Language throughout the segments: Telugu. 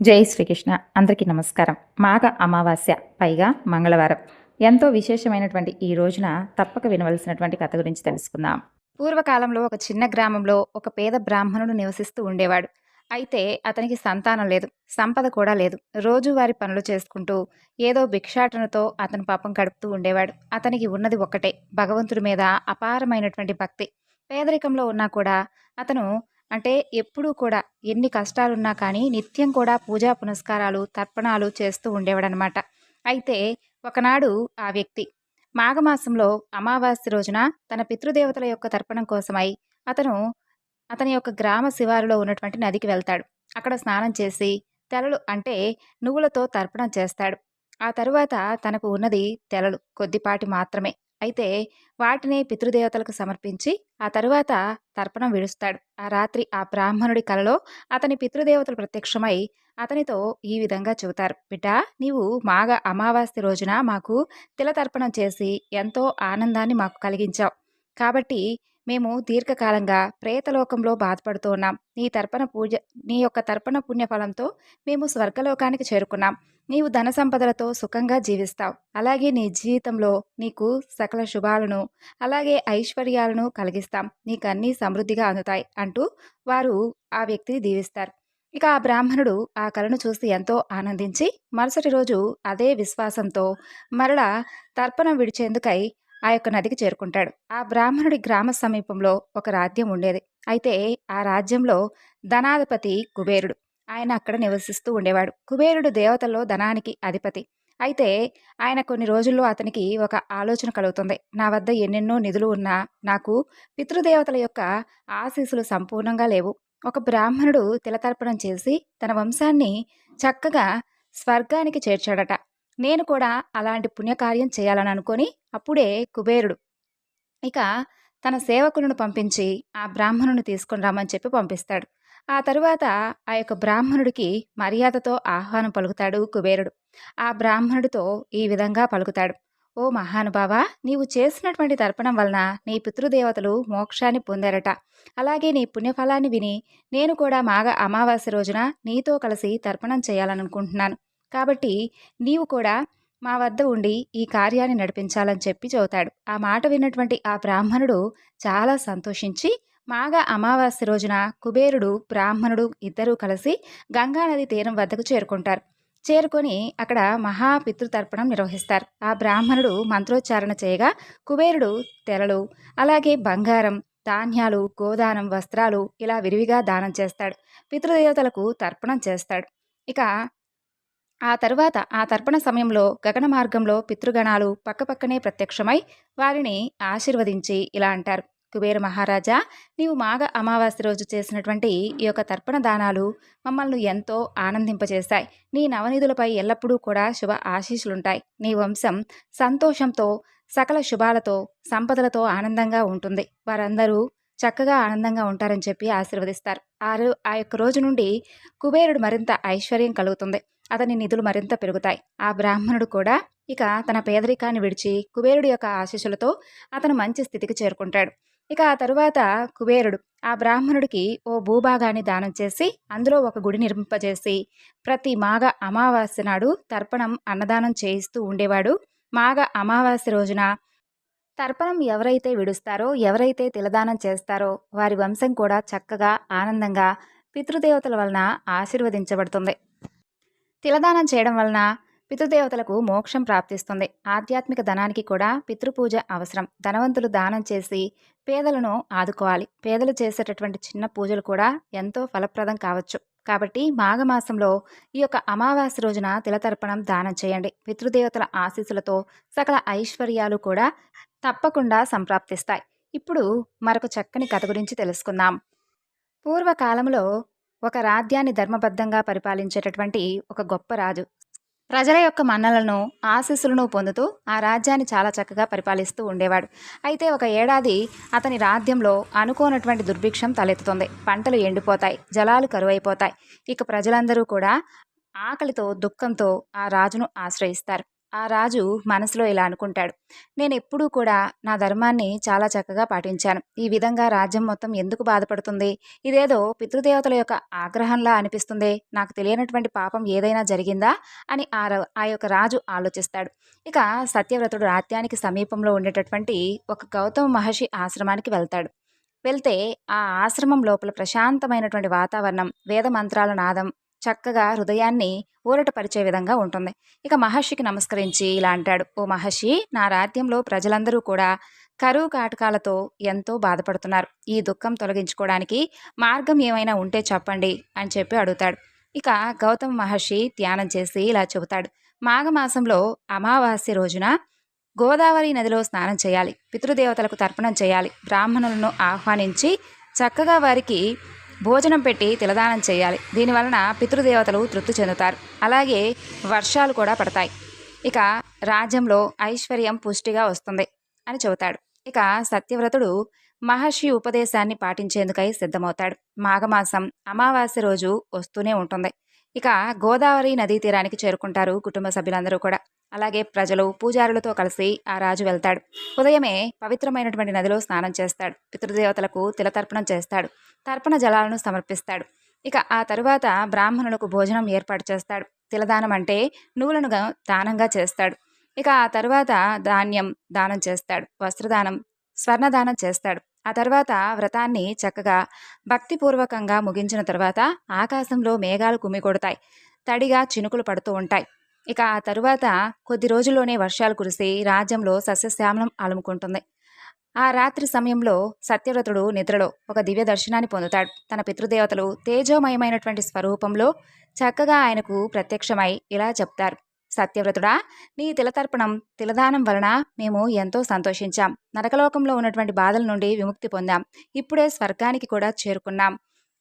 జై శ్రీకృష్ణ. అందరికీ నమస్కారం. మాఘ అమావాస్య పైగా మంగళవారం. ఎంతో విశేషమైనటువంటి ఈ రోజున తప్పక వినవలసినటువంటి కథ గురించి తెలుసుకుందాం. పూర్వకాలంలో ఒక చిన్న గ్రామంలో ఒక పేద బ్రాహ్మణుడు నివసిస్తూ ఉండేవాడు. అయితే అతనికి సంతానం లేదు సంపద కూడా లేదు. రోజువారి పనులు చేసుకుంటూ ఏదో భిక్షాటనతో అతను పాపం గడుపుతూ ఉండేవాడు. అతనికి ఉన్నది ఒక్కటే భగవంతుడి మీద అపారమైనటువంటి భక్తి. పేదరికంలో ఉన్నా కూడా అతను అంటే ఎప్పుడూ కూడా ఎన్ని కష్టాలున్నా కానీ నిత్యం కూడా పూజా పునస్కారాలు తర్పణాలు చేస్తూ ఉండేవాడనమాట అయితే ఒకనాడు ఆ వ్యక్తి మాఘమాసంలో అమావాస్య రోజున తన పితృదేవతల యొక్క తర్పణం కోసమై అతను అతని యొక్క గ్రామ శివారులో ఉన్నటువంటి నదికి వెళ్తాడు. అక్కడ స్నానం చేసి తెలలు అంటే నువ్వులతో తర్పణం చేస్తాడు. ఆ తరువాత తనకు ఉన్నది తెలలు కొద్దిపాటి మాత్రమే. అయితే వాటిని పితృదేవతలకు సమర్పించి ఆ తరువాత తర్పణం విడుస్తాడు. ఆ రాత్రి ఆ బ్రాహ్మణుడి కలలో అతని పితృదేవతలు ప్రత్యక్షమై అతనితో ఈ విధంగా చెబుతారు. బిడ్డ నీవు మాఘ అమావాస్య రోజున మాకు తిలతర్పణం చేసి ఎంతో ఆనందాన్ని మాకు కలిగించావు. కాబట్టి మేము దీర్ఘకాలంగా ప్రేతలోకంలో బాధపడుతూ ఉన్నాం. నీ తర్పణ పూజ నీ యొక్క తర్పణ పుణ్యఫలంతో మేము స్వర్గలోకానికి చేరుకున్నాం. నీవు ధన సంపదలతో సుఖంగా జీవిస్తావు. అలాగే నీ జీవితంలో నీకు సకల శుభాలను అలాగే ఐశ్వర్యాలను కలిగిస్తాం. నీకు అన్నీ సమృద్ధిగా అందుతాయి అంటూ వారు ఆ వ్యక్తిని దీవిస్తారు. ఇక ఆ బ్రాహ్మణుడు ఆ కళను చూసి ఎంతో ఆనందించి మరుసటి రోజు అదే విశ్వాసంతో మరలా తర్పణం విడిచేందుకై ఆ యొక్క నదికి చేరుకుంటాడు. ఆ బ్రాహ్మణుడి గ్రామ సమీపంలో ఒక రాజ్యం ఉండేది. అయితే ఆ రాజ్యంలో ధనాధిపతి కుబేరుడు. ఆయన అక్కడ నివసిస్తూ ఉండేవాడు. కుబేరుడు దేవతల్లో ధనానికి అధిపతి. అయితే ఆయన కొన్ని రోజుల్లో అతనికి ఒక ఆలోచన కలుగుతుంది. నా వద్ద ఎన్నెన్నో నిధులు ఉన్నా నాకు పితృదేవతల యొక్క ఆశీస్సులు సంపూర్ణంగా లేవు. ఒక బ్రాహ్మణుడు తిలతర్పణం చేసి తన వంశాన్ని చక్కగా స్వర్గానికి చేర్చాడట. నేను కూడా అలాంటి పుణ్యకార్యం చేయాలని అనుకొని అప్పుడే కుబేరుడు ఇక తన సేవకులను పంపించి ఆ బ్రాహ్మణుని తీసుకుని రమ్మని చెప్పి పంపిస్తాడు. ఆ తరువాత ఆ యొక్క బ్రాహ్మణుడికి మర్యాదతో ఆహ్వానం పలుకుతాడు కుబేరుడు. ఆ బ్రాహ్మణుడితో ఈ విధంగా పలుకుతాడు. ఓ మహానుభావ నీవు చేసినటువంటి తర్పణం వలన నీ పితృదేవతలు మోక్షాన్ని పొందారట. అలాగే నీ పుణ్యఫలాన్ని విని నేను కూడా మాగ అమావాస్య రోజున నీతో కలిసి తర్పణం చేయాలనుకుంటున్నాను. కాబట్టి నీవు కూడా మా వద్ద ఉండి ఈ కార్యాన్ని నడిపించాలని చెప్పి చెబుతాడు. ఆ మాట విన్నటువంటి ఆ బ్రాహ్మణుడు చాలా సంతోషించి మాగా అమావాస్య రోజున కుబేరుడు బ్రాహ్మణుడు ఇద్దరూ కలిసి గంగానది తీరం వద్దకు చేరుకుంటారు. చేరుకొని అక్కడ మహాపితృతర్పణం నిర్వహిస్తారు. ఆ బ్రాహ్మణుడు మంత్రోచ్చారణ చేయగా కుబేరుడు తెరలు అలాగే బంగారం ధాన్యాలు గోదానం వస్త్రాలు ఇలా విరివిగా దానం చేస్తాడు. పితృదేవతలకు తర్పణం చేస్తాడు. ఇక ఆ తరువాత ఆ తర్పణ సమయంలో గగన మార్గంలో పితృగణాలు పక్కపక్కనే ప్రత్యక్షమై వారిని ఆశీర్వదించి ఇలా అంటారు. కుబేర మహారాజా నీవు మాఘ అమావాస్య రోజు చేసినటువంటి ఈ యొక్క తర్పణ దానాలు మమ్మల్ని ఎంతో ఆనందింపజేస్తాయి నీ నవనిధులపై ఎల్లప్పుడూ కూడా శుభ ఆశీస్సులుంటాయి. నీ వంశం సంతోషంతో సకల శుభాలతో సంపదలతో ఆనందంగా ఉంటుంది. వారందరూ చక్కగా ఆనందంగా ఉంటారని చెప్పి ఆశీర్వదిస్తారు. ఆ ఆ యొక్క రోజు నుండి కుబేరుడు మరింత ఐశ్వర్యం కలుగుతుంది. అతని నిధులు మరింత పెరుగుతాయి. ఆ బ్రాహ్మణుడు కూడా ఇక తన పేదరికాన్ని విడిచి కుబేరుడి యొక్క ఆశీస్సులతో అతను మంచి స్థితికి చేరుకుంటాడు. ఇక ఆ తరువాత కుబేరుడు ఆ బ్రాహ్మణుడికి ఓ భూభాగాన్ని దానం చేసి అందులో ఒక గుడి నిర్మింపజేసి ప్రతి మాఘ అమావాస్య నాడు తర్పణం అన్నదానం చేయిస్తూ ఉండేవాడు. మాఘ అమావాస్య రోజున తర్పణం ఎవరైతే విడుస్తారో ఎవరైతే తిలదానం చేస్తారో వారి వంశం కూడా చక్కగా ఆనందంగా పితృదేవతల వలన ఆశీర్వదించబడుతుంది. తిలదానం చేయడం వలన పితృదేవతలకు మోక్షం ప్రాప్తిస్తుంది. ఆధ్యాత్మిక ధనానికి కూడా పితృపూజ అవసరం. ధనవంతులు దానం చేసి పేదలను ఆదుకోవాలి. పేదలు చేసేటటువంటి చిన్న పూజలు కూడా ఎంతో ఫలప్రదం కావచ్చు. కాబట్టి మాఘమాసంలో ఈ యొక్క అమావాస్య రోజున తిలతర్పణం దానం చేయండి. పితృదేవతల ఆశీస్సులతో సకల ఐశ్వర్యాలు కూడా తప్పకుండా సంప్రాప్తిస్తాయి. ఇప్పుడు మరొక చక్కని కథ గురించి తెలుసుకుందాం. పూర్వకాలంలో ఒక రాజ్యాన్ని ధర్మబద్ధంగా పరిపాలించేటటువంటి ఒక గొప్ప రాజు. ప్రజల యొక్క మన్నలను ఆశీస్సులను పొందుతూ ఆ రాజ్యాన్ని చాలా చక్కగా పరిపాలిస్తూ ఉండేవాడు. అయితే ఒక ఏడాది అతని రాజ్యంలో అనుకోనటువంటి దుర్భిక్షం తలెత్తుతుంది. పంటలు ఎండిపోతాయి జలాలు కరువైపోతాయి. ఇక ప్రజలందరూ కూడా ఆకలితో దుఃఖంతో ఆ రాజును ఆశ్రయిస్తారు. ఆ రాజు మనసులో ఇలా అనుకుంటాడు. నేను ఎప్పుడూ కూడా నా ధర్మాన్ని చాలా చక్కగా పాటించాను. ఈ విధంగా రాజ్యం మొత్తం ఎందుకు బాధపడుతుంది? ఇదేదో పితృదేవతల యొక్క ఆగ్రహంలా అనిపిస్తుంది. నాకు తెలియనటువంటి పాపం ఏదైనా జరిగిందా? అని ఆ ర- ఆ యొక్క రాజు ఆలోచిస్తాడు. ఇక సత్యవ్రతుడు రాత్యానికి సమీపంలో ఉండేటటువంటి ఒక గౌతమ మహర్షి ఆశ్రమానికి వెళ్తాడు. వెళ్తే ఆ ఆశ్రమం లోపల ప్రశాంతమైనటువంటి వాతావరణం వేద మంత్రాల నాదం చక్కగా హృదయాన్ని ఊరటపరిచే విధంగా ఉంటుంది. ఇక మహర్షికి నమస్కరించి ఇలా అంటాడు ఓ మహర్షి నా రాజ్యంలో ప్రజలందరూ కూడా కరువు కాటకాలతో ఎంతో బాధపడుతున్నారు. ఈ దుఃఖం తొలగించుకోవడానికి మార్గం ఏమైనా ఉంటే చెప్పండి అని చెప్పి అడుగుతాడు. ఇక గౌతమ మహర్షి ధ్యానం చేసి ఇలా చెబుతాడు మాఘమాసంలో అమావాస్య రోజున గోదావరి నదిలో స్నానం చేయాలి. పితృదేవతలకు తర్పణం చేయాలి. బ్రాహ్మణులను ఆహ్వానించి చక్కగా వారికి భోజనం పెట్టి తిలదానం చేయాలి. దీనివలన పితృదేవతలు తృప్తి చెందుతారు. అలాగే వర్షాలు కూడా పడతాయి. ఇక రాజ్యంలో ఐశ్వర్యం పుష్టిగా వస్తుంది అని చెబుతాడు. ఇక సత్యవ్రతుడు మహర్షి ఉపదేశాన్ని పాటించేందుకై సిద్ధమవుతాడు. మాఘమాసం అమావాస్య రోజు వస్తూనే ఉంటుంది. ఇక గోదావరి నదీ తీరానికి చేరుకుంటారు కుటుంబ సభ్యులందరూ కూడా. అలాగే ప్రజలు పూజారులతో కలిసి ఆ రాజు వెళ్తాడు. ఉదయమే పవిత్రమైనటువంటి నదిలో స్నానం చేస్తాడు. పితృదేవతలకు తిలతర్పణం చేస్తాడు. తర్పణ జలాలను సమర్పిస్తాడు. ఇక ఆ తరువాత బ్రాహ్మణులకు భోజనం ఏర్పాటు చేస్తాడు. తిలదానం అంటే నువ్వులను దానంగా చేస్తాడు. ఇక ఆ తరువాత ధాన్యం దానం చేస్తాడు. వస్త్రదానం స్వర్ణదానం చేస్తాడు. ఆ తర్వాత వ్రతాన్ని చక్కగా భక్తిపూర్వకంగా ముగించిన తర్వాత ఆకాశంలో మేఘాలు కుమ్మికొడతాయి. తడిగా చినుకులు పడుతూ ఉంటాయి. ఇక ఆ తరువాత కొద్ది రోజుల్లోనే వర్షాలు కురిసి రాజ్యంలో సస్యశ్యామలం అలుముకుంటుంది ఆ రాత్రి సమయంలో సత్యవ్రతుడు నిద్రలో ఒక దివ్య దర్శనాన్ని పొందుతాడు. తన పితృదేవతలు తేజోమయమైనటువంటి స్వరూపంలో చక్కగా ఆయనకు ప్రత్యక్షమై ఇలా చెప్తారు. సత్యవ్రతుడా నీ తిలతర్పణం తిలదానం వలన మేము ఎంతో సంతోషించాం. నరకలోకంలో ఉన్నటువంటి బాధల నుండి విముక్తి పొందాం. ఇప్పుడే స్వర్గానికి కూడా చేరుకున్నాం.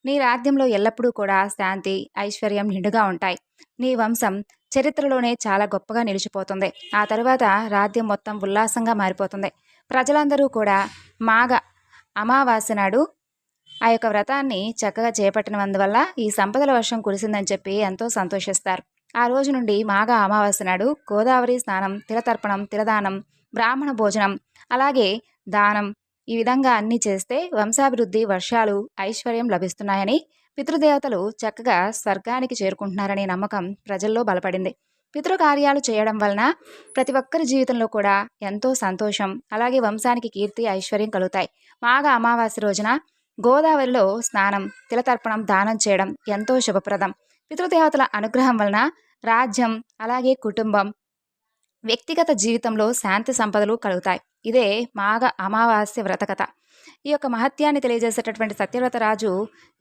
నీ రాజ్యంలో ఎల్లప్పుడూ కూడా శాంతి ఐశ్వర్యం నిండుగా ఉంటాయి. నీ వంశం చరిత్రలోనే చాలా గొప్పగా నిలిచిపోతుంది. ఆ తర్వాత రాజ్యం మొత్తం ఉల్లాసంగా మారిపోతుంది. ప్రజలందరూ కూడా మాఘ అమావాస్య నాడు ఆ యొక్క వ్రతాన్ని చక్కగా చేపట్టినందువల్ల ఈ సంపదల వర్షం కురిసిందని చెప్పి ఎంతో సంతోషిస్తారు. ఆ రోజు నుండి మాఘ అమావాస్య నాడు గోదావరి స్నానం తిలతర్పణం తిలదానం బ్రాహ్మణ భోజనం అలాగే దానం ఈ విధంగా అన్నీ చేస్తే వంశాభివృద్ధి వర్షాలు ఐశ్వర్యం లభిస్తున్నాయని పితృదేవతలు చక్కగా స్వర్గానికి చేరుకుంటున్నారనే నమ్మకం ప్రజల్లో బలపడింది. పితృకార్యాలు చేయడం వలన ప్రతి ఒక్కరి జీవితంలో కూడా ఎంతో సంతోషం అలాగే వంశానికి కీర్తి ఐశ్వర్యం కలుగుతాయి. మాఘ అమావాస్య రోజున గోదావరిలో స్నానం తిలతర్పణం దానం చేయడం ఎంతో శుభప్రదం. పితృదేవతల అనుగ్రహం వలన రాజ్యం అలాగే కుటుంబం వ్యక్తిగత జీవితంలో శాంతి సంపదలు కలుగుతాయి. ఇదే మాఘ అమావాస్య వ్రతకథ. ఈ యొక్క మహత్యాన్ని తెలియజేసేటటువంటి సత్యవ్రత రాజు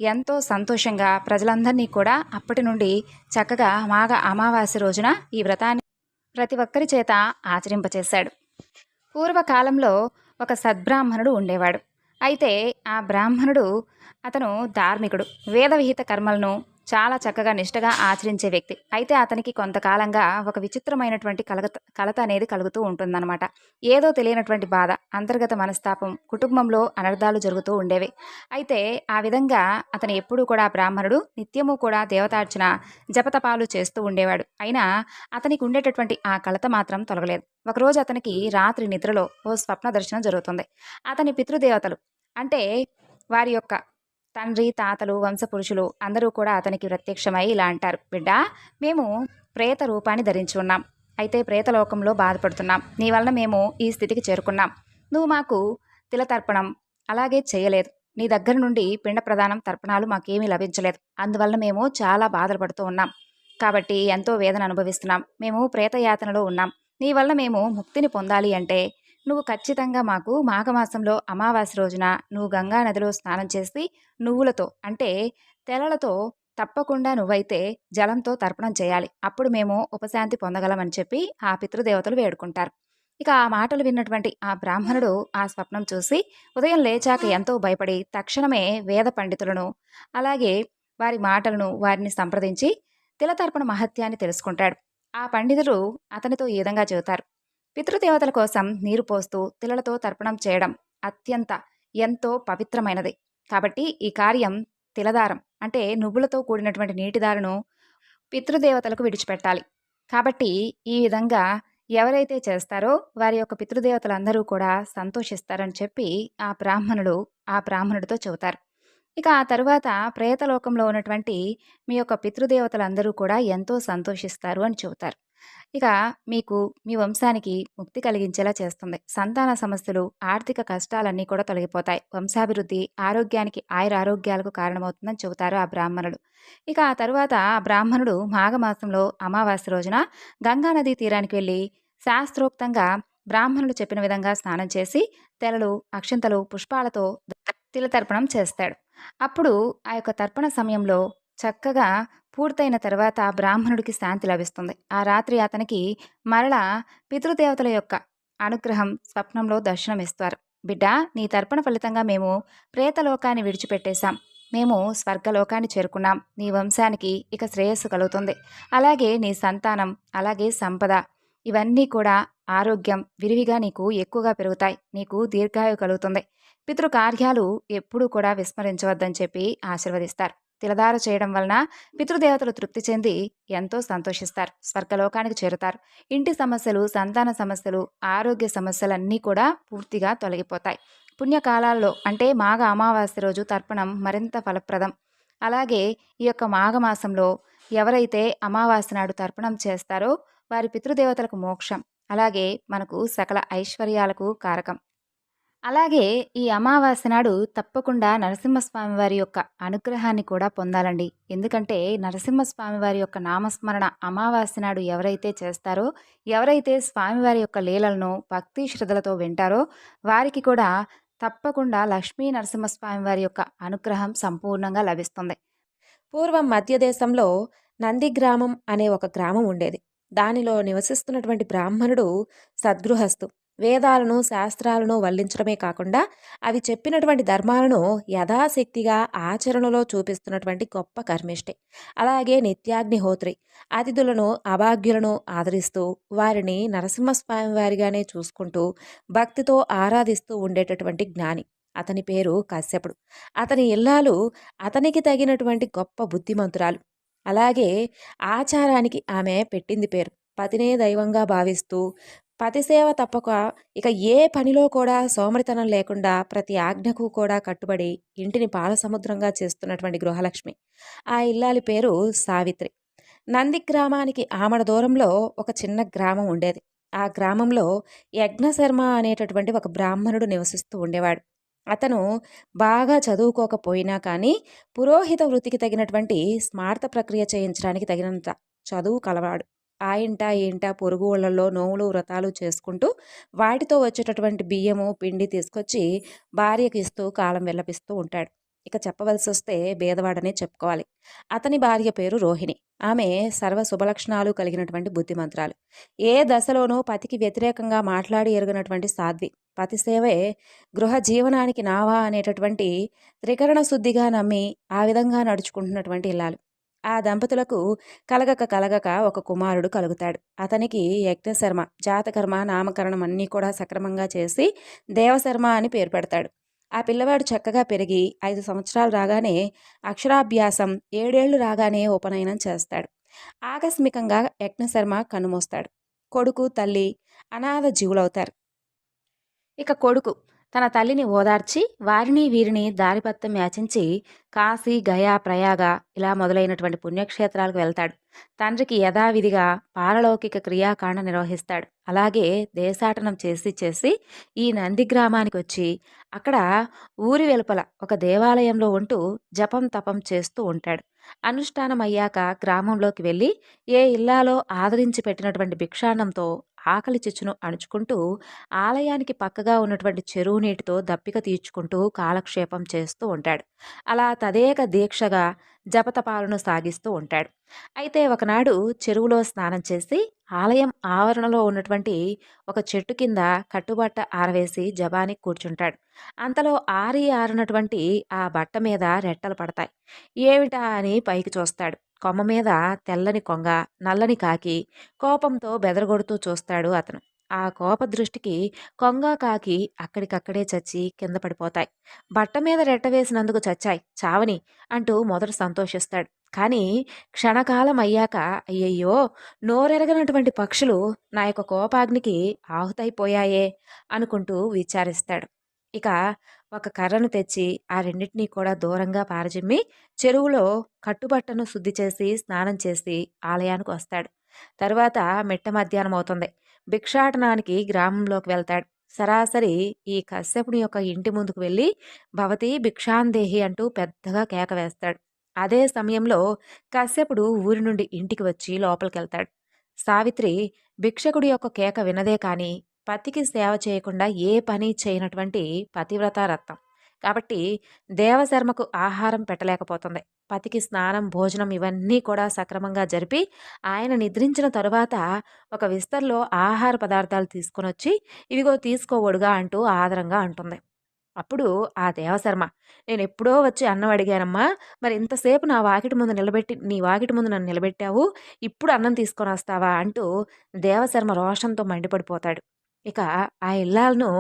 ఎంతో సంతోషంగా ప్రజలందరినీ కూడా అప్పటి నుండి చక్కగా మాఘ అమావాస్య రోజున ఈ వ్రతాన్ని ప్రతి ఒక్కరి చేత ఆచరింపచేశాడు. పూర్వకాలంలో ఒక సద్బ్రాహ్మణుడు ఉండేవాడు. అయితే ఆ బ్రాహ్మణుడు అతను ధార్మికుడు. వేదవిహిత కర్మలను చాలా చక్కగా నిష్టగా ఆచరించే వ్యక్తి. అయితే అతనికి కొంతకాలంగా ఒక విచిత్రమైనటువంటి కలగత కలత అనేది కలుగుతూ ఉంటుందన్నమాట. ఏదో తెలియనటువంటి బాధ అంతర్గత మనస్తాపం కుటుంబంలో అనర్థాలు జరుగుతూ ఉండేవి. అయితే ఆ విధంగా అతను ఎప్పుడూ కూడా బ్రాహ్మణుడు నిత్యము కూడా దేవతార్చన జపతపాలు చేస్తూ ఉండేవాడు. అయినా అతనికి ఉండేటటువంటి ఆ కలత మాత్రం తొలగలేదు. ఒకరోజు అతనికి రాత్రి నిద్రలో ఓ స్వప్న దర్శనం జరుగుతుంది. అతని పితృదేవతలు అంటే వారి యొక్క తండ్రి తాతలు వంశపురుషులు అందరూ కూడా అతనికి ప్రత్యక్షమై ఇలా అంటారు. బిడ్డ మేము ప్రేత రూపాన్ని ధరించి ఉన్నాం. అయితే ప్రేతలోకంలో బాధపడుతున్నాం. నీ వలన మేము ఈ స్థితికి చేరుకున్నాం. నువ్వు మాకు తిలతర్పణం అలాగే చేయలేదు. నీ దగ్గర నుండి పిండ ప్రదానం తర్పణాలు మాకేమీ లభించలేదు. అందువలన మేము చాలా బాధలు పడుతూ ఉన్నాం. కాబట్టి ఎంతో వేదన అనుభవిస్తున్నాం. మేము ప్రేతయాతనలో ఉన్నాం. నీ వల్ల మేము ముక్తిని పొందాలి అంటే నువ్వు ఖచ్చితంగా మాకు మాఘమాసంలో అమావాస్య రోజున నువ్వు గంగా నదిలో స్నానం చేసి నువ్వులతో అంటే తెలలతో తప్పకుండా నువ్వైతే జలంతో తర్పణం చేయాలి. అప్పుడు మేము ఉపశాంతి పొందగలమని చెప్పి ఆ పితృదేవతలు వేడుకుంటారు. ఇక ఆ మాటలు విన్నటువంటి ఆ బ్రాహ్మణుడు ఆ స్వప్నం చూసి ఉదయం లేచాక ఎంతో భయపడి తక్షణమే వేద పండితులను అలాగే వారి మాటలను వారిని సంప్రదించి తిలతర్పణ మహత్యాన్ని తెలుసుకుంటాడు. ఆ పండితులు అతనితో ఈ విధంగా చెబుతారు. పితృదేవతల కోసం నీరు పోస్తూ తిలలతో తర్పణం చేయడం అత్యంత ఎంతో పవిత్రమైనది. కాబట్టి ఈ కార్యం తిలదారం అంటే నువ్వులతో కూడినటువంటి నీటిదారును పితృదేవతలకు విడిచిపెట్టాలి. కాబట్టి ఈ విధంగా ఎవరైతే చేస్తారో వారి యొక్క పితృదేవతలందరూ కూడా సంతోషిస్తారని చెప్పి ఆ బ్రాహ్మణుడు ఆ బ్రాహ్మణుడితో చెబుతారు. ఇక ఆ తరువాత ప్రేతలోకంలో ఉన్నటువంటి మీ యొక్క పితృదేవతలందరూ కూడా ఎంతో సంతోషిస్తారు అని చెబుతారు. ఇక మీకు మీ వంశానికి ముక్తి కలిగించేలా చేస్తుంది. సంతాన సమస్యలు ఆర్థిక కష్టాలన్నీ కూడా తొలగిపోతాయి. వంశాభివృద్ధి ఆరోగ్యానికి ఆయుర ఆరోగ్యాలకు కారణమవుతుందని చెబుతారు ఆ బ్రాహ్మణుడు. ఇక ఆ తరువాత ఆ బ్రాహ్మణుడు మాఘమాసంలో అమావాస్య రోజున గంగానదీ తీరానికి వెళ్ళి శాస్త్రోక్తంగా బ్రాహ్మణుడు చెప్పిన విధంగా స్నానం చేసి తెలలు అక్షంతలు పుష్పాలతో తిలతర్పణం చేస్తాడు. అప్పుడు ఆ యొక్క తర్పణ సమయంలో చక్కగా పూర్తయిన తర్వాత బ్రాహ్మణుడికి శాంతి లభిస్తుంది. ఆ రాత్రి అతనికి మరల పితృదేవతల యొక్క అనుగ్రహం స్వప్నంలో దర్శనమిస్తారు బిడ్డ నీ తర్పణ ఫలితంగా మేము ప్రేతలోకాన్ని విడిచిపెట్టేశాం. మేము స్వర్గలోకాన్ని చేరుకున్నాం. నీ వంశానికి ఇక శ్రేయస్సు కలుగుతుంది. అలాగే నీ సంతానం అలాగే సంపద ఇవన్నీ కూడా ఆరోగ్యం విరివిగా నీకు ఎక్కువగా పెరుగుతాయి. నీకు దీర్ఘాయు కలుగుతుంది. పితృ కార్యాలు ఎప్పుడూ కూడా విస్మరించవద్దని చెప్పి ఆశీర్వదిస్తారు. తిలదారు చేయడం వలన పితృదేవతలు తృప్తి చెంది ఎంతో సంతోషిస్తారు స్వర్గలోకానికి చేరుతారు. ఇంటి సమస్యలు సంతాన సమస్యలు ఆరోగ్య సమస్యలన్నీ కూడా పూర్తిగా తొలగిపోతాయి. పుణ్యకాలాల్లో అంటే మాఘ అమావాస్య రోజు తర్పణం మరింత ఫలప్రదం. అలాగే ఈ యొక్క మాఘమాసంలో ఎవరైతే అమావాస్య నాడు తర్పణం చేస్తారో వారి పితృదేవతలకు మోక్షం. అలాగే మనకు సకల ఐశ్వర్యాలకు కారకం. అలాగే ఈ అమావాస్య నాడు తప్పకుండా నరసింహస్వామి వారి యొక్క అనుగ్రహాన్ని కూడా పొందాలండి. ఎందుకంటే నరసింహస్వామి వారి యొక్క నామస్మరణ అమావాస్య నాడు ఎవరైతే చేస్తారో ఎవరైతే స్వామివారి యొక్క లీలలను భక్తి శ్రద్ధలతో వింటారో వారికి కూడా తప్పకుండా లక్ష్మీ నరసింహస్వామి వారి యొక్క అనుగ్రహం సంపూర్ణంగా లభిస్తుంది. పూర్వం మధ్యదేశంలో నందిగ్రామం అనే ఒక గ్రామం ఉండేది. దానిలో నివసిస్తున్నటువంటి బ్రాహ్మణుడు సద్గృహస్థు. వేదాలను శాస్త్రాలను వల్లించడమే కాకుండా అవి చెప్పినటువంటి ధర్మాలను యథాశక్తిగా ఆచరణలో చూపిస్తున్నటువంటి గొప్ప కర్మిష్టి అలాగే నిత్యాగ్నిహోత్రి. అతిథులను అభాగ్యులను ఆదరిస్తూ వారిని నరసింహస్వామి వారిగానే చూసుకుంటూ భక్తితో ఆరాధిస్తూ ఉండేటటువంటి జ్ఞాని. అతని పేరు కశ్యపుడు. అతని ఇల్లాలు అతనికి తగినటువంటి గొప్ప బుద్ధిమంతురాలు. అలాగే ఆచారానికి ఆమె పెట్టింది పేరు. పతినే దైవంగా భావిస్తూ పతిసేవ తప్పక. ఇక ఏ పనిలో కూడా సోమరితనం లేకుండా ప్రతి ఆజ్ఞకు కూడా కట్టుబడి ఇంటిని పాలసముద్రంగా చేస్తున్నటువంటి గృహలక్ష్మి. ఆ ఇల్లాలి పేరు సావిత్రి. నంది గ్రామానికి ఆమడ దూరంలో ఒక చిన్న గ్రామం ఉండేది. ఆ గ్రామంలో యజ్ఞశర్మ అనేటటువంటి ఒక బ్రాహ్మణుడు నివసిస్తూ ఉండేవాడు. అతను బాగా చదువుకోకపోయినా కానీ పురోహిత వృత్తికి తగినటువంటి స్మార్త ప్రక్రియ చేయించడానికి తగినంత చదువు కలవాడు. ఆ ఇంట ఈ ఇంట పొరుగు ఊళ్ళల్లో నోములు వ్రతాలు చేసుకుంటూ వాటితో వచ్చేటటువంటి బియ్యము పిండి తీసుకొచ్చి భార్యకి ఇస్తూ కాలం వెళ్ళపిస్తూ ఉంటాడు. ఇక చెప్పవలసి వస్తే భేదవాడనే చెప్పుకోవాలి. అతని భార్య పేరు రోహిణి. ఆమె సర్వ శుభలక్షణాలు కలిగినటువంటి బుద్ధిమంత్రాలు. ఏ దశలోనూ పతికి వ్యతిరేకంగా మాట్లాడి ఎరుగినటువంటి సాధ్వి. పతి సేవే గృహ జీవనానికి నావా అనేటటువంటి త్రికరణ శుద్ధిగా నమ్మి ఆ విధంగా నడుచుకుంటున్నటువంటి ఇల్లాలు. ఆ దంపతులకు కలగక కలగక ఒక కుమారుడు కలుగుతాడు. అతనికి యజ్ఞశర్మ జాతకర్మ నామకరణం అన్నీ కూడా సక్రమంగా చేసి దేవశర్మ అని పేరు పెడతాడు. ఆ పిల్లవాడు చక్కగా పెరిగి ఐదు సంవత్సరాలు రాగానే అక్షరాభ్యాసం ఏడేళ్ళు రాగానే ఉపనయనం చేస్తాడు. ఆకస్మికంగా యజ్ఞశర్మ కన్నుమూస్తాడు కొడుకు తల్లి అనాథ జీవులవుతారు. ఇక కొడుకు తన తల్లిని ఓదార్చి వారిని వీరిని దారిపత్తం యాచించి కాశీ గయా ప్రయాగ ఇలా మొదలైనటువంటి పుణ్యక్షేత్రాలకు వెళ్తాడు. తండ్రికి యథావిధిగా పారలౌకిక క్రియాకాండ నిర్వహిస్తాడు. అలాగే దేశాటనం చేసి చేసి ఈ నంది గ్రామానికి వచ్చి అక్కడ ఊరి వెలుపల ఒక దేవాలయంలో ఉంటూ జపం తపం చేస్తూ ఉంటాడు. అనుష్ఠానం అయ్యాక గ్రామంలోకి వెళ్ళి ఏ ఇల్లాలో ఆదరించి పెట్టినటువంటి భిక్షాన్నంతో ఆకలి చిచ్చును అణుచుకుంటూ ఆలయానికి పక్కగా ఉన్నటువంటి చెరువు నీటితో దప్పిక తీర్చుకుంటూ కాలక్షేపం చేస్తూ ఉంటాడు. అలా తదేక దీక్షగా జపతపాలను సాగిస్తూ ఉంటాడు. అయితే ఒకనాడు చెరువులో స్నానం చేసి ఆలయం ఆవరణలో ఉన్నటువంటి ఒక చెట్టు కింద కట్టుబట్ట ఆరవేసి జబానికి కూర్చుంటాడు. అంతలో ఆరి ఆరినటువంటి ఆ బట్ట మీద రెట్టలు పడతాయి. ఏమిటా అని పైకి చూస్తాడు. కొమ్మ మీద తెల్లని కొంగ నల్లని కాకి కోపంతో బెదరగొడుతూ చూస్తాడు అతను. ఆ కోప దృష్టికి కొంగ కాకి అక్కడికక్కడే చచ్చి కింద పడిపోతాయి. బట్ట మీద రెట్ట వేసినందుకు చచ్చాయి. చావని అంటూ మొదట సంతోషిస్తాడు. కానీ క్షణకాలం అయ్యాక అయ్యయ్యో నోరెరగనటువంటి పక్షులు నా యొక్క కోపాగ్నికి ఆహుతైపోయాయే అనుకుంటూ విచారిస్తాడు. ఇక ఒక కర్రను తెచ్చి ఆ రెండింటినీ కూడా దూరంగా పారజిమ్మి చెరువులో కట్టుబట్టను శుద్ధి చేసి స్నానం చేసి ఆలయానికి వస్తాడు. తర్వాత మిట్ట మధ్యాహ్నం అవుతుంది. భిక్షాటనానికి గ్రామంలోకి వెళ్తాడు. సరాసరి ఈ కశ్యపుని యొక్క ఇంటి ముందుకు వెళ్ళి భవతి భిక్షాందేహి అంటూ పెద్దగా కేక వేస్తాడు. అదే సమయంలో కశ్యపుడు ఊరి నుండి ఇంటికి వచ్చి లోపలికి వెళ్తాడు. సావిత్రి భిక్షకుడి యొక్క కేక వినదే కానీ పతికి సేవ చేయకుండా ఏ పని చేయనటువంటి పతివ్రత రత్నం. కాబట్టి దేవశర్మకు ఆహారం పెట్టలేకపోతుంది. పతికి స్నానం భోజనం ఇవన్నీ కూడా సక్రమంగా జరిపి ఆయన నిద్రించిన తరువాత ఒక విస్తర్లో ఆహార పదార్థాలు తీసుకొని వచ్చి ఇవిగో తీసుకోవడుగా అంటూ ఆదరంగా అంటుంది. అప్పుడు ఆ దేవశర్మ నేను ఎప్పుడో వచ్చి అన్నం అడిగానమ్మా మరి ఇంతసేపు నా వాకిటి ముందు నిలబెట్టి నీ వాకిటి ముందు నన్ను నిలబెట్టావు? ఇప్పుడు అన్నం తీసుకొని వస్తావా అంటూ దేవశర్మ రోషంతో మండిపడిపోతాడు. ఇక ఆ ఇల్లాలను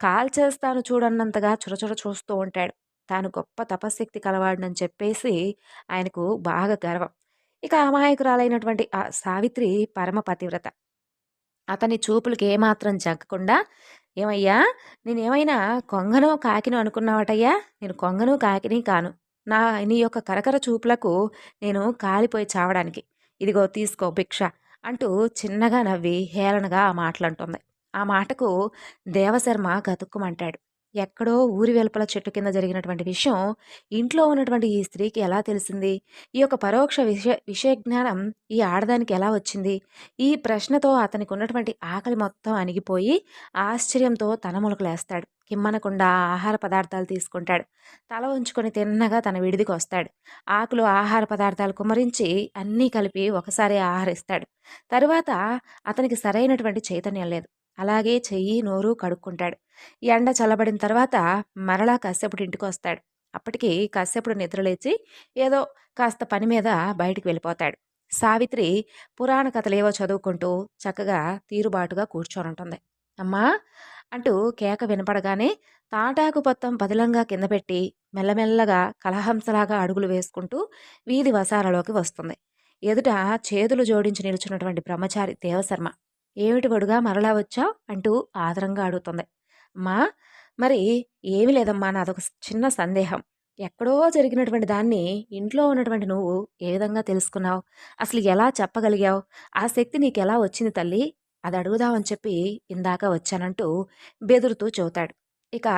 కాల్చేస్తాను చూడన్నంతగా చురచుర చూస్తూ ఉంటాడు. తాను గొప్ప తపశక్తి కలవాడనని చెప్పేసి ఆయనకు బాగా గర్వం. ఇక అమాయకురాలైనటువంటి ఆ సావిత్రి పరమ పతివ్రత. అతని చూపులకి ఏమాత్రం జగ్గకుండా ఏమయ్యా నేనేమైనా కొంగనో కాకిను అనుకున్నావటయ్యా? నేను కొంగను కాకిని కాను. నా నీ యొక్క కరకర చూపులకు నేను కాలిపోయి చావడానికి. ఇదిగో తీసుకో భిక్ష అంటూ చిన్నగా నవ్వి హేళనగా ఆ మాటలంటుంది. ఆ మాటకు దేవశర్మ గతుక్కుమంటాడు. ఎక్కడో ఊరి వెలుపల చెట్టు కింద జరిగినటువంటి విషయం ఇంట్లో ఉన్నటువంటి ఈ స్త్రీకి ఎలా తెలిసింది? ఈ యొక్క పరోక్ష విషయ విషయ జ్ఞానం ఈ ఆడదానికి ఎలా వచ్చింది? ఈ ప్రశ్నతో అతనికి ఉన్నటువంటి ఆకలి మొత్తం అణిగిపోయి ఆశ్చర్యంతో తన ములకలేస్తాడు. కిమ్మనకుండా ఆహార పదార్థాలు తీసుకుంటాడు. తల ఉంచుకొని తిన్నగా తన విడిదికి వస్తాడు. ఆకులు ఆహార పదార్థాలు కుమరించి అన్నీ కలిపి ఒకసారి ఆహరిస్తాడు. తరువాత అతనికి సరైనటువంటి చైతన్యం లేదు. అలాగే చెయ్యి నోరు కడుక్కుంటాడు. ఎండ చల్లబడిన తర్వాత మరలా కశ్యపుడు ఇంటికి వస్తాడు అప్పటికి కశ్యపుడు నిద్రలేచి ఏదో కాస్త పని మీద బయటికి వెళ్ళిపోతాడు. సావిత్రి పురాణ కథలేవో చదువుకుంటూ చక్కగా తీరుబాటుగా కూర్చొని ఉంటుంది అమ్మా అంటూ కేక వినపడగానే తాటాకు పొత్తం పదిలంగా కింద పెట్టి మెల్లమెల్లగా కలహంసలాగా అడుగులు వేసుకుంటూ వీధి వసారలోకి వస్తుంది. ఎదుట చేతులు జోడించి నిల్చున్నటువంటి బ్రహ్మచారి దేవశర్మ. ఏమిటి వడుగా మరలా వచ్చావు? అంటూ ఆదరంగా అడుగుతుంది. అమ్మా మరి ఏమి లేదమ్మా నాదొక చిన్న సందేహం. ఎక్కడో జరిగినటువంటి దాన్ని ఇంట్లో ఉన్నటువంటి నువ్వు ఏ విధంగా తెలుసుకున్నావు? అసలు ఎలా చెప్పగలిగావు? ఆ శక్తి నీకు ఎలా వచ్చింది తల్లి? అది అడుగుదామని చెప్పి ఇందాక వచ్చానంటూ బెదురుతూ చెబుతాడు. ఇక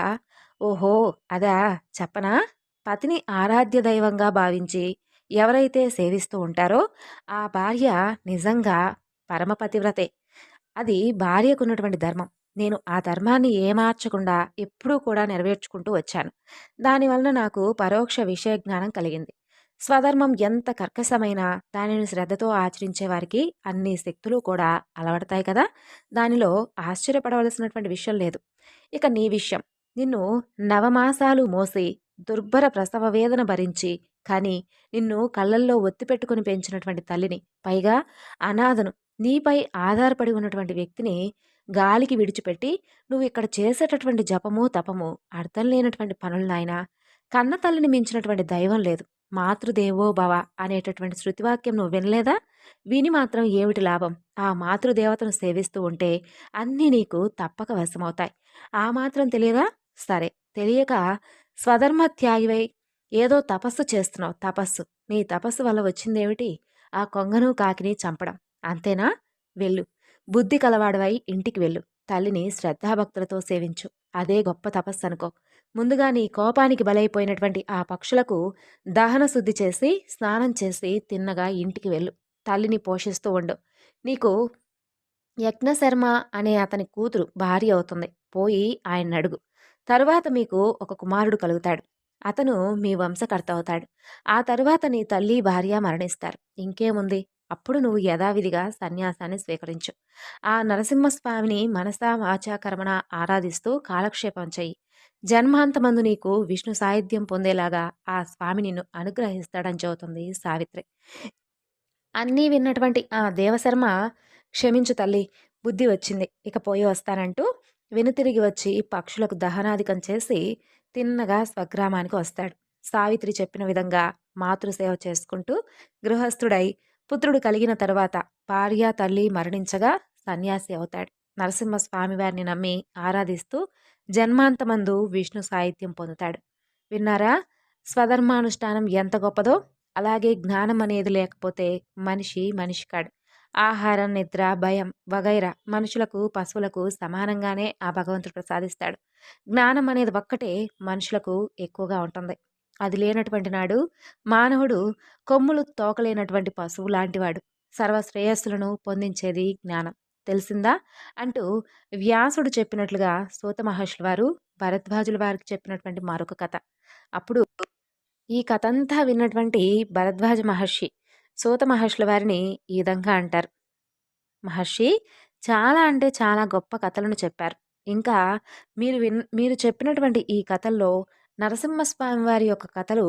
ఓహో అదా చెప్పనా? పతిని ఆరాధ్య దైవంగా భావించి ఎవరైతే సేవిస్తూ ఉంటారో ఆ భార్య నిజంగా పరమపతివ్రతే. అది భార్యకు ఉన్నటువంటి ధర్మం. నేను ఆ ధర్మాన్ని ఏమార్చకుండా ఎప్పుడూ కూడా నెరవేర్చుకుంటూ వచ్చాను. దానివలన నాకు పరోక్ష విషయ జ్ఞానం కలిగింది. స్వధర్మం ఎంత కర్కశమైనా దానిని శ్రద్ధతో ఆచరించే వారికి అన్ని శక్తులు కూడా అలవడతాయి కదా! దానిలో ఆశ్చర్యపడవలసినటువంటి విషయం లేదు. ఇక నీ విషయం. నిన్ను నవమాసాలు మోసి దుర్భర ప్రసవ వేదన భరించి కానీ నిన్ను కళ్ళల్లో ఒత్తి పెట్టుకుని పెంచినటువంటి తల్లిని పైగా అనాథను నీపై ఆధారపడి ఉన్నటువంటి వ్యక్తిని గాలికి విడిచిపెట్టి నువ్వు ఇక్కడ చేసేటటువంటి జపము తపము అర్థం లేనటువంటి పనులు నాయన కన్న తల్లిని మించినటువంటి దైవం లేదు. మాతృదేవో భవ అనేటటువంటి శృతివాక్యం నువ్వు వినలేదా? విని మాత్రం ఏమిటి లాభం? ఆ మాతృదేవతను సేవిస్తూ ఉంటే అన్నీ నీకు తప్పక వశమవుతాయి. ఆ మాత్రం తెలియదా? సరే తెలియక స్వధర్మ త్యాగివై ఏదో తపస్సు చేస్తున్నావు. తపస్సు. నీ తపస్సు వల్ల వచ్చిందేమిటి? ఆ కొంగను కాకిని చంపడం. అంతేనా? వెళ్ళు. బుద్ధి కలవాడవై ఇంటికి వెళ్ళు. తల్లిని శ్రద్ధాభక్తులతో సేవించు. అదే గొప్ప తపస్సు అనుకో ముందుగా నీ కోపానికి బలైపోయినటువంటి ఆ పక్షులకు దహన శుద్ధి చేసి స్నానం చేసి తిన్నగా ఇంటికి వెళ్ళు. తల్లిని పోషిస్తూ ఉండు. నీకు యజ్ఞశర్మ అనే అతని కూతురు భార్య అవుతుంది. పోయి ఆయన అడుగు తరువాత మీకు ఒక కుమారుడు కలుగుతాడు. అతను మీ వంశకర్త అవుతాడు. ఆ తరువాత నీ తల్లి భార్య మరణిస్తారు. ఇంకేముంది? అప్పుడు నువ్వు యథావిధిగా సన్యాసాన్ని స్వీకరించు. ఆ నరసింహస్వామిని మనసా వాచాకర్మణ ఆరాధిస్తూ కాలక్షేపం చెయ్యి. జన్మాంతమందు నీకు విష్ణు సాహిత్యం పొందేలాగా ఆ స్వామి నిన్ను అనుగ్రహిస్తాడని చెబుతుంది సావిత్రి. అన్నీ విన్నటువంటి ఆ దేవశర్మ క్షమించు తల్లి బుద్ధి వచ్చింది. ఇక పోయి వస్తానంటూ వెనుతిరిగి వచ్చి పక్షులకు దహనాధికం చేసి తిన్నగా స్వగ్రామానికి వస్తాడు. సావిత్రి చెప్పిన విధంగా మాతృసేవ చేసుకుంటూ గృహస్థుడై పుత్రుడు కలిగిన తర్వాత భార్య తల్లి మరణించగా సన్యాసి అవుతాడు. నరసింహ స్వామివారిని నమ్మి ఆరాధిస్తూ జన్మాంతమందు విష్ణు సాహిత్యం పొందుతాడు. విన్నారా? స్వధర్మానుష్ఠానం ఎంత గొప్పదో అలాగే జ్ఞానం అనేది లేకపోతే మనిషి మనిషి కాడు. ఆహారం నిద్ర భయం వగైరా మనుషులకు పశువులకు సమానంగానే ఆ భగవంతుడు ప్రసాదిస్తాడు. జ్ఞానం అనేది ఒక్కటే మనుషులకు ఎక్కువగా ఉంటుంది. అది లేనటువంటి నాడు మానవుడు కొమ్ములు తోకలేనటువంటి పశువు లాంటివాడు. సర్వశ్రేయస్సులను పొందించేది జ్ఞానం. తెలిసిందా? అంటూ వ్యాసుడు చెప్పినట్లుగా సూత మహర్షుల వారు భరద్వాజుల వారికి చెప్పినటువంటి మరొక కథ. అప్పుడు ఈ కథ అంతా విన్నటువంటి భరద్వాజ మహర్షి సూత మహర్షుల వారిని ఈ విధంగా అంటారు. మహర్షి చాలా అంటే చాలా గొప్ప కథలను చెప్పారు. ఇంకా మీరు విన్ మీరు చెప్పినటువంటి ఈ కథల్లో నరసింహస్వామి వారి యొక్క కథలు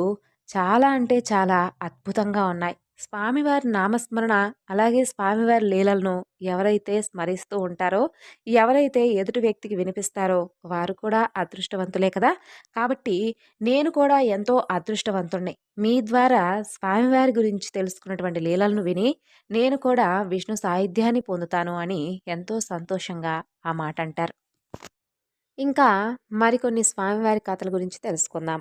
చాలా అంటే చాలా అద్భుతంగా ఉన్నాయి. స్వామివారి నామస్మరణ అలాగే స్వామివారి లీలలను ఎవరైతే స్మరిస్తూ ఉంటారో ఎవరైతే ఎదుటి వ్యక్తికి వినిపిస్తారో వారు కూడా అదృష్టవంతులే కదా! కాబట్టి నేను కూడా ఎంతో అదృష్టవంతుణ్ణి. మీ ద్వారా స్వామివారి గురించి తెలుసుకున్నటువంటి లీలలను విని నేను కూడా విష్ణు సాహిత్యాన్ని పొందుతాను అని ఎంతో సంతోషంగా ఆ మాట అంటారు ఇంకా మరికొన్ని స్వామివారి కథల గురించి తెలుసుకుందాం.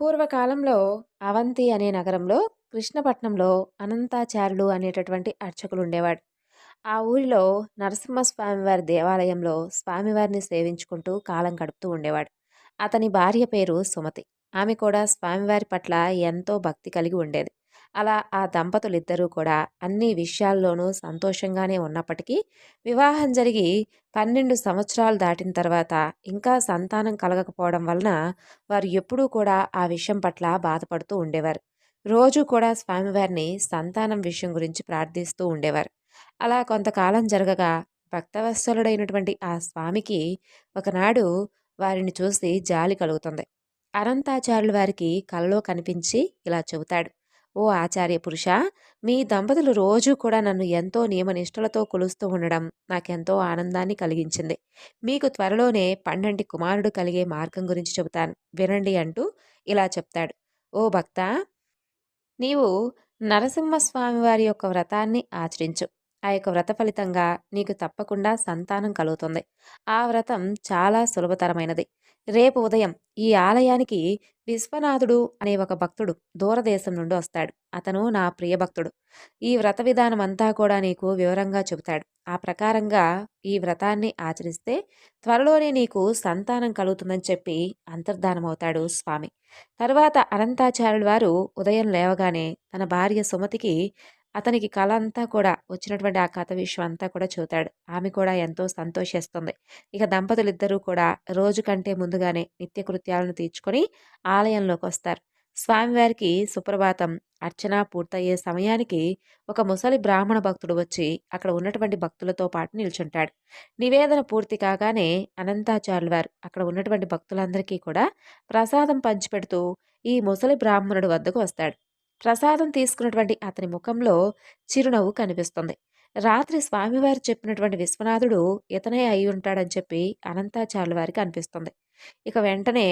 పూర్వకాలంలో అవంతి అనే నగరంలో కృష్ణపట్నంలో అనంతాచార్యులు అనేటటువంటి అర్చకులు ఉండేవాడు ఆ ఊరిలో నరసింహస్వామివారి దేవాలయంలో స్వామివారిని సేవించుకుంటూ కాలం గడుపుతూ ఉండేవాడు. అతని భార్య పేరు సుమతి. ఆమె కూడా స్వామివారి పట్ల ఎంతో భక్తి కలిగి ఉండేది. అలా ఆ దంపతులిద్దరూ కూడా అన్ని విషయాల్లోనూ సంతోషంగానే ఉన్నప్పటికీ వివాహం జరిగి పన్నెండు సంవత్సరాలు దాటిన తర్వాత ఇంకా సంతానం కలగకపోవడం వలన వారు ఎప్పుడూ కూడా ఆ విషయం పట్ల బాధపడుతూ ఉండేవారు. రోజు కూడా స్వామివారిని సంతానం విషయం గురించి ప్రార్థిస్తూ ఉండేవారు. అలా కొంతకాలం జరగగా భక్తవత్సలుడైనటువంటి ఆ స్వామికి ఒకనాడు వారిని చూసి జాలి కలుగుతుంది. అనంతాచార్యుల వారికి కలలో కనిపించి ఇలా చెబుతాడు ఓ ఆచార్య పురుష మీ దంపతులు రోజూ కూడా నన్ను ఎంతో నియమనిష్టలతో కొలుస్తూ ఉండడం నాకెంతో ఆనందాన్ని కలిగించింది. మీకు త్వరలోనే పండంటి కుమారుడు కలిగే మార్గం గురించి చెబుతాను. వినండి అంటూ ఇలా చెప్తాడు. ఓ భక్త నీవు నరసింహస్వామి వారి యొక్క వ్రతాన్ని ఆచరించు. ఆ యొక్క వ్రత ఫలితంగా నీకు తప్పకుండా సంతానం కలుగుతుంది. ఆ వ్రతం చాలా సులభతరమైనది. రేపు ఉదయం ఈ ఆలయానికి విశ్వనాథుడు అనే ఒక భక్తుడు దూరదేశం నుండి వస్తాడు. అతను నా ప్రియ భక్తుడు. ఈ వ్రత విధానం అంతా కూడా నీకు వివరంగా చెబుతాడు. ఆ ప్రకారంగా ఈ వ్రతాన్ని ఆచరిస్తే త్వరలోనే నీకు సంతానం కలుగుతుందని చెప్పి అంతర్ధానమవుతాడు స్వామి. తర్వాత అనంతాచార్యుల వారు ఉదయం లేవగానే తన భార్య సుమతికి అతనికి కళ అంతా కూడా వచ్చినటువంటి ఆ కథ విషయం అంతా కూడా చూతాడు. ఆమె కూడా ఎంతో సంతోషిస్తుంది. ఇక దంపతులిద్దరూ కూడా రోజు కంటే ముందుగానే నిత్యకృత్యాలను తీర్చుకొని ఆలయంలోకి వస్తారు. స్వామివారికి సుప్రభాతం అర్చన పూర్తయ్యే సమయానికి ఒక ముసలి బ్రాహ్మణ భక్తుడు వచ్చి అక్కడ ఉన్నటువంటి భక్తులతో పాటు నిల్చుంటాడు. నివేదన పూర్తి కాగానే అనంతాచార్యుల వారు అక్కడ ఉన్నటువంటి భక్తులందరికీ కూడా ప్రసాదం పంచిపెడుతూ ఈ ముసలి బ్రాహ్మణుడు వద్దకు వస్తాడు. ప్రసాదం తీసుకున్నటువంటి అతని ముఖంలో చిరునవ్వు కనిపిస్తుంది. రాత్రి స్వామివారు చెప్పినటువంటి విశ్వనాథుడు ఇతనే అయి ఉంటాడని చెప్పి అనంతాచార్యుల వారికి అనిపిస్తుంది. ఇక వెంటనే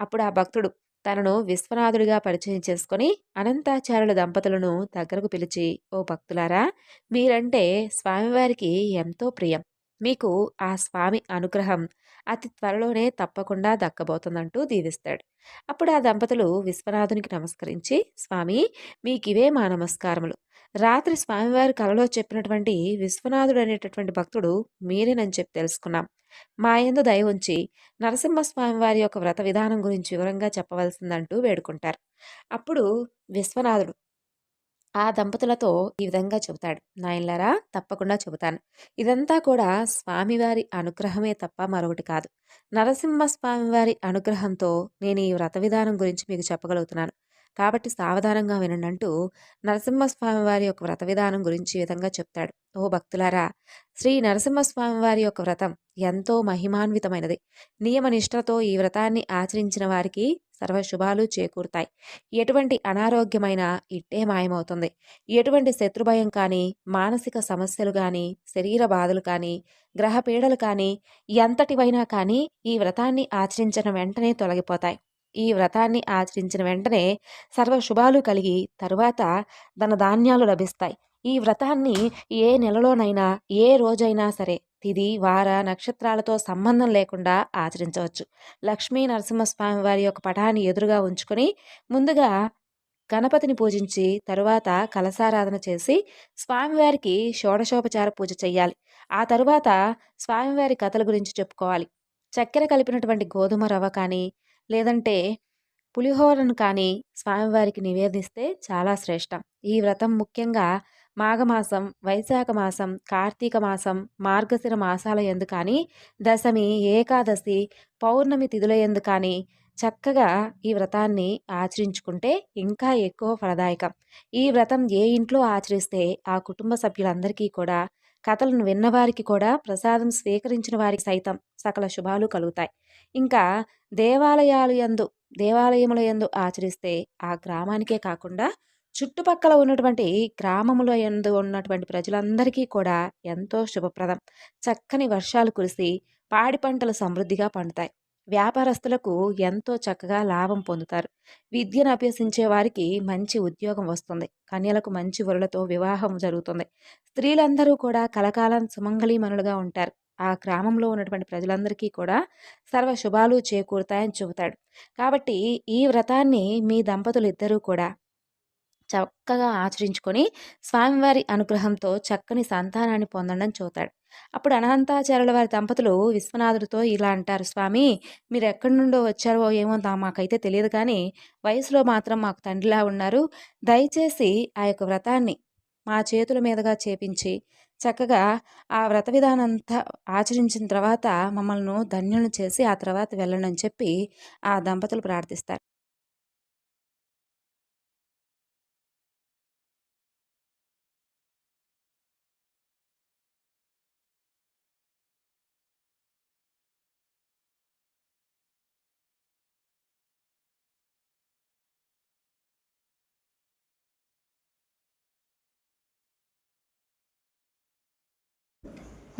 అప్పుడు ఆ భక్తుడు తనను విశ్వనాథుడిగా పరిచయం చేసుకొని అనంతాచార్యుల దంపతులను దగ్గరకు పిలిచి ఓ భక్తులారా మీరంటే స్వామివారికి ఎంతో ప్రియం. మీకు ఆ స్వామి అనుగ్రహం అతి త్వరలోనే తప్పకుండా దక్కబోతుందంటూ దీవిస్తాడు. అప్పుడు ఆ దంపతులు విశ్వనాథునికి నమస్కరించి స్వామి మీకివే మా నమస్కారములు. రాత్రి స్వామివారి కలలో చెప్పినటువంటి విశ్వనాథుడు అనేటటువంటి భక్తుడు మీరేనని చెప్పి తెలుసుకున్నాం. మా యందు దయ ఉంచి నరసింహస్వామివారి యొక్క వ్రత విధానం గురించి వివరంగా చెప్పవలసిందంటూ వేడుకుంటారు. అప్పుడు విశ్వనాథుడు ఆ దంపతులతో ఈ విధంగా చెబుతాడు. నాయనలారా తప్పకుండా చెబుతాను. ఇదంతా కూడా స్వామివారి అనుగ్రహమే తప్ప మరొకటి కాదు. నరసింహ స్వామివారి అనుగ్రహంతో నేను ఈ వ్రత విధానం గురించి మీకు చెప్పగలుగుతున్నాను. కాబట్టి సావధానంగా వినండి అంటూ నరసింహస్వామి వారి యొక్క వ్రత విధానం గురించి ఈ విధంగా చెప్తాడు. ఓ భక్తులారా శ్రీ నరసింహస్వామి వారి యొక్క వ్రతం ఎంతో మహిమాన్వితమైనది. నియమనిష్టతో ఈ వ్రతాన్ని ఆచరించిన వారికి సర్వశుభాలు చేకూరుతాయి. ఎటువంటి అనారోగ్యమైన ఇట్టే మాయమవుతుంది. ఎటువంటి శత్రుభయం కానీ మానసిక సమస్యలు కానీ శరీర బాధలు కానీ గ్రహపీడలు కానీ ఎంతటివైనా కానీ ఈ వ్రతాన్ని ఆచరించిన వెంటనే తొలగిపోతాయి. ఈ వ్రతాన్ని ఆచరించిన వెంటనే సర్వ శుభాలు కలిగి తరువాత ధనధాన్యాలు లభిస్తాయి. ఈ వ్రతాన్ని ఏ నెలలోనైనా ఏ రోజైనా సరే తిది వార నక్షత్రాలతో సంబంధం లేకుండా ఆచరించవచ్చు. లక్ష్మీ నరసింహస్వామి వారి యొక్క పటాన్ని ఎదురుగా ఉంచుకొని ముందుగా గణపతిని పూజించి తరువాత కలసారాధన చేసి స్వామివారికి షోడశోపచార పూజ చేయాలి ఆ తరువాత స్వామివారి కథల గురించి చెప్పుకోవాలి. చక్కెర కలిపినటువంటి గోధుమ రవ్వ కానీ లేదంటే పులిహోరను కానీ స్వామివారికి నివేదిస్తే చాలా శ్రేష్టం. ఈ వ్రతం ముఖ్యంగా మాఘమాసం వైశాఖ మాసం కార్తీక మాసం మార్గశిర మాసాల ఎందు కానీ దశమి ఏకాదశి పౌర్ణమి తిథుల ఎందు కానీ చక్కగా ఈ వ్రతాన్ని ఆచరించుకుంటే ఇంకా ఎక్కువ ఫలదాయకం. ఈ వ్రతం ఏ ఇంట్లో ఆచరిస్తే ఆ కుటుంబ సభ్యులందరికీ కూడా కథలను విన్నవారికి కూడా ప్రసాదం స్వీకరించిన వారికి సైతం సకల శుభాలు కలుగుతాయి. ఇంకా దేవాలయాలు యందు దేవాలయముల యందు ఆచరిస్తే ఆ గ్రామానికే కాకుండా చుట్టుపక్కల ఉన్నటువంటి గ్రామములో ఎందు ఉన్నటువంటి ప్రజలందరికీ కూడా ఎంతో శుభప్రదం. చక్కని వర్షాలు కురిసి పాడి పంటలు సమృద్ధిగా పండుతాయి. వ్యాపారస్తులకు ఎంతో చక్కగా లాభం పొందుతారు. విద్యను అభ్యసించే వారికి మంచి ఉద్యోగం వస్తుంది. కన్యలకు మంచి వరులతో వివాహం జరుగుతుంది. స్త్రీలందరూ కూడా కలకాలం సుమంగళీమణులుగా ఉంటారు. ఆ గ్రామంలో ఉన్నటువంటి ప్రజలందరికీ కూడా సర్వ శుభాలు చేకూరుతాయని చెబుతాడు. కాబట్టి ఈ వ్రతాన్ని మీ దంపతులు ఇద్దరూ కూడా చక్కగా ఆచరించుకొని స్వామివారి అనుగ్రహంతో చక్కని సంతానాన్ని పొందడం చూతాడు. అప్పుడు అనంతాచార్యుల వారి దంపతులు విశ్వనాథుడితో ఇలా అంటారు స్వామి మీరు ఎక్కడి నుండో వచ్చారో ఏమో మాకైతే తెలియదు కానీ వయసులో మాత్రం మాకు తండ్రిలా ఉన్నారు. దయచేసి ఆ యొక్క వ్రతాన్ని మా చేతుల మీదుగా చేపించి చక్కగా ఆ వ్రత విధానం అంతా ఆచరించిన తర్వాత మమ్మల్ని ధన్యులను చేసి ఆ తర్వాత వెళ్ళండి అని చెప్పి ఆ దంపతులు ప్రార్థిస్తారు.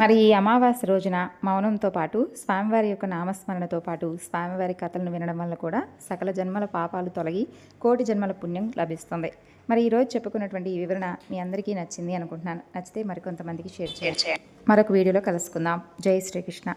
మరి ఈ అమావాస్య రోజున మౌనంతో పాటు స్వామివారి యొక్క నామస్మరణతో పాటు స్వామివారి కథలను వినడం వల్ల కూడా సకల జన్మల పాపాలు తొలగి కోటి జన్మల పుణ్యం లభిస్తుంది. మరి ఈరోజు చెప్పుకున్నటువంటి ఈ వివరణ మీ అందరికీ నచ్చింది అనుకుంటున్నాను. నచ్చితే మరికొంతమందికి షేర్ చేయండి. మరొక వీడియోలో కలుసుకుందాం. జై శ్రీకృష్ణ.